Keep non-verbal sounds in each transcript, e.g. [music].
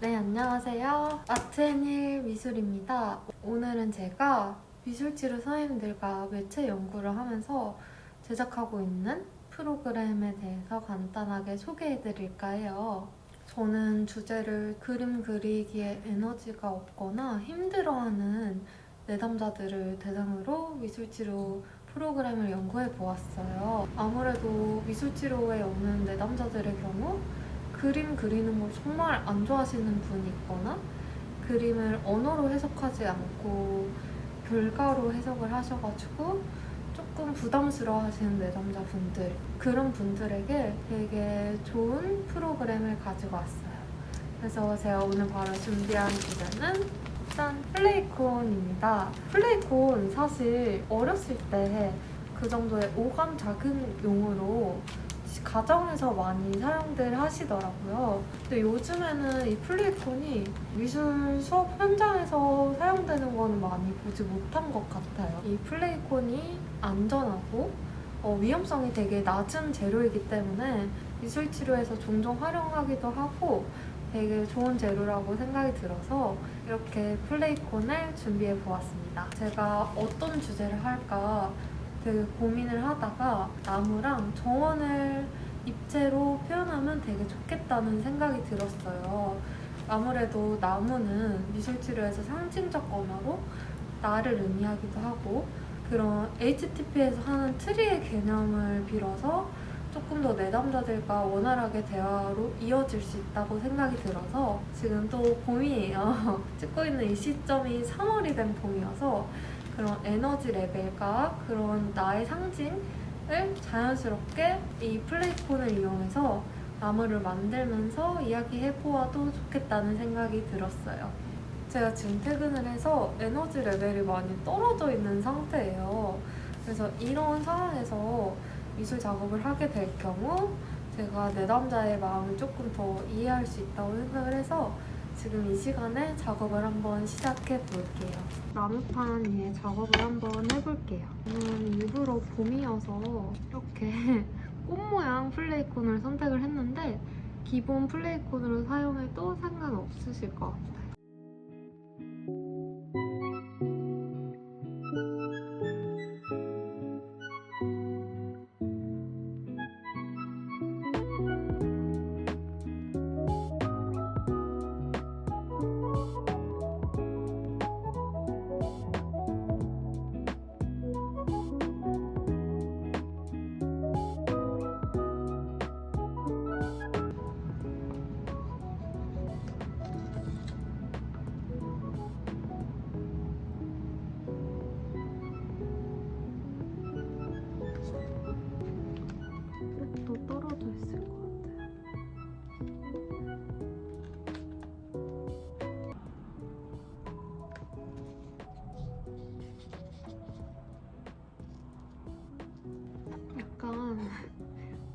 네, 안녕하세요. 아트앤힐 미술입니다. 오늘은 제가 미술치료 선생님들과 매체 연구를 하면서 제작하고 있는 프로그램에 대해서 간단하게 소개해 드릴까 해요. 저는 주제를 그림 그리기에 에너지가 없거나 힘들어하는 내담자들을 대상으로 미술치료 프로그램을 연구해 보았어요. 아무래도 미술치료에 오는 내담자들의 경우 그림 그리는 걸 정말 안 좋아하시는 분이 있거나 그림을 언어로 해석하지 않고 결과로 해석을 하셔가지고 조금 부담스러워 하시는 내담자분들 그런 분들에게 되게 좋은 프로그램을 가지고 왔어요. 그래서 제가 오늘 바로 준비한 주제는 짠! 플레이콘입니다. 플레이콘 사실 어렸을 때 그 정도의 오감 자극용으로 가정에서 많이 사용들 하시더라고요. 근데 요즘에는 이 플레이콘이 미술 수업 현장에서 사용되는 거는 많이 보지 못한 것 같아요. 이 플레이콘이 안전하고 어, 위험성이 되게 낮은 재료이기 때문에 미술 치료에서 종종 활용하기도 하고 되게 좋은 재료라고 생각이 들어서 이렇게 플레이콘을 준비해 보았습니다. 제가 어떤 주제를 할까 되게 고민을 하다가 나무랑 정원을 입체로 표현하면 되게 좋겠다는 생각이 들었어요. 아무래도 나무는 미술치료에서 상징적 언어로 나를 의미하기도 하고 그런 HTP에서 하는 트리의 개념을 빌어서 조금 더 내담자들과 원활하게 대화로 이어질 수 있다고 생각이 들어서 지금 또 봄이에요. [laughs] 찍고 있는 이 시점이 3월이 된 봄이어서 그런 에너지 레벨과 그런 나의 상징을 자연스럽게 이 플레이콘을 이용해서 나무를 만들면서 이야기해보아도 좋겠다는 생각이 들었어요. 제가 지금 퇴근을 해서 에너지 레벨이 많이 떨어져 있는 상태예요. 그래서 이런 상황에서 미술 작업을 하게 될 경우 제가 내담자의 마음을 조금 더 이해할 수 있다고 생각을 해서 지금 이 시간에 작업을 한번 시작해 볼게요. 나무판 위에 작업을 한번 해볼게요. 저는 일부러 봄이어서 이렇게 [laughs] 꽃 모양 플레이콘을 선택을 했는데 기본 플레이콘으로 사용해도 상관없으실 것 같아요.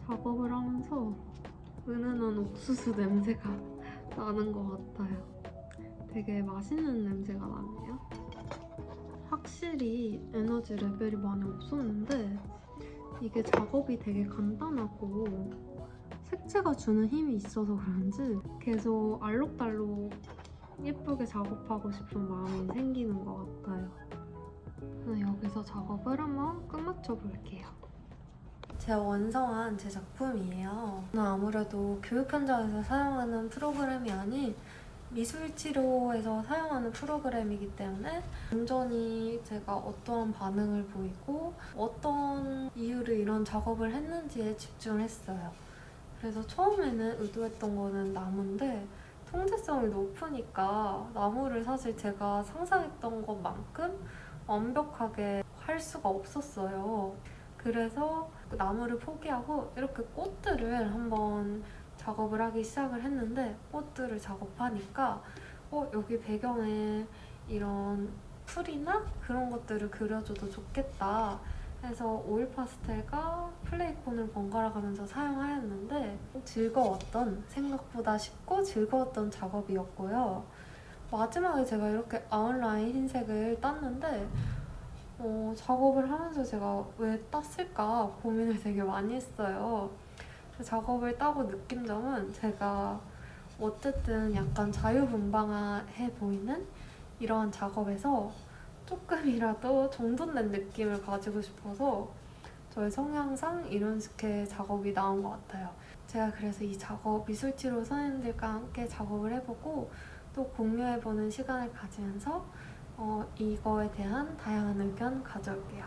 작업을 하면서 은은한 옥수수 냄새가 [laughs] 나는 것 같아요. 되게 맛있는 냄새가 나네요. 확실히 에너지 레벨이 많이 없었는데 이게 작업이 되게 간단하고 색채가 주는 힘이 있어서 그런지 계속 알록달록 예쁘게 작업하고 싶은 마음이 생기는 것 같아요. 여기서 작업을 한번 끝마쳐 볼게요. 제가 완성한 제 작품이에요. 아무래도 교육 현장에서 사용하는 프로그램이 아닌 미술 치료에서 사용하는 프로그램이기 때문에 온전히 제가 어떠한 반응을 보이고 어떤 이유로 이런 작업을 했는지에 집중을 했어요. 그래서 처음에는 의도했던 거는 나무인데 통제성이 높으니까 나무를 사실 제가 상상했던 것만큼 완벽하게 할 수가 없었어요. 그래서 그 나무를 포기하고 이렇게 꽃들을 한번 작업을 하기 시작을 했는데 꽃들을 작업하니까 어, 여기 배경에 이런 풀이나 그런 것들을 그려줘도 좋겠다 해서 오일 파스텔과 플레이콘을 번갈아 가면서 사용하였는데 즐거웠던 생각보다 쉽고 즐거웠던 작업이었고요. 마지막에 제가 이렇게 아웃라인 흰색을 땄는데 어, 작업을 하면서 제가 왜 땄을까 고민을 되게 많이 했어요. 그 작업을 따고 느낀 점은 제가 어쨌든 약간 자유분방해 보이는 이러한 작업에서 조금이라도 정돈된 느낌을 가지고 싶어서 저의 성향상 이런 식의 작업이 나온 것 같아요. 제가 그래서 이 작업 미술치료 선생님들과 함께 작업을 해보고 또 공유해보는 시간을 가지면서 어, 이거에 대한 다양한 의견 가져올게요.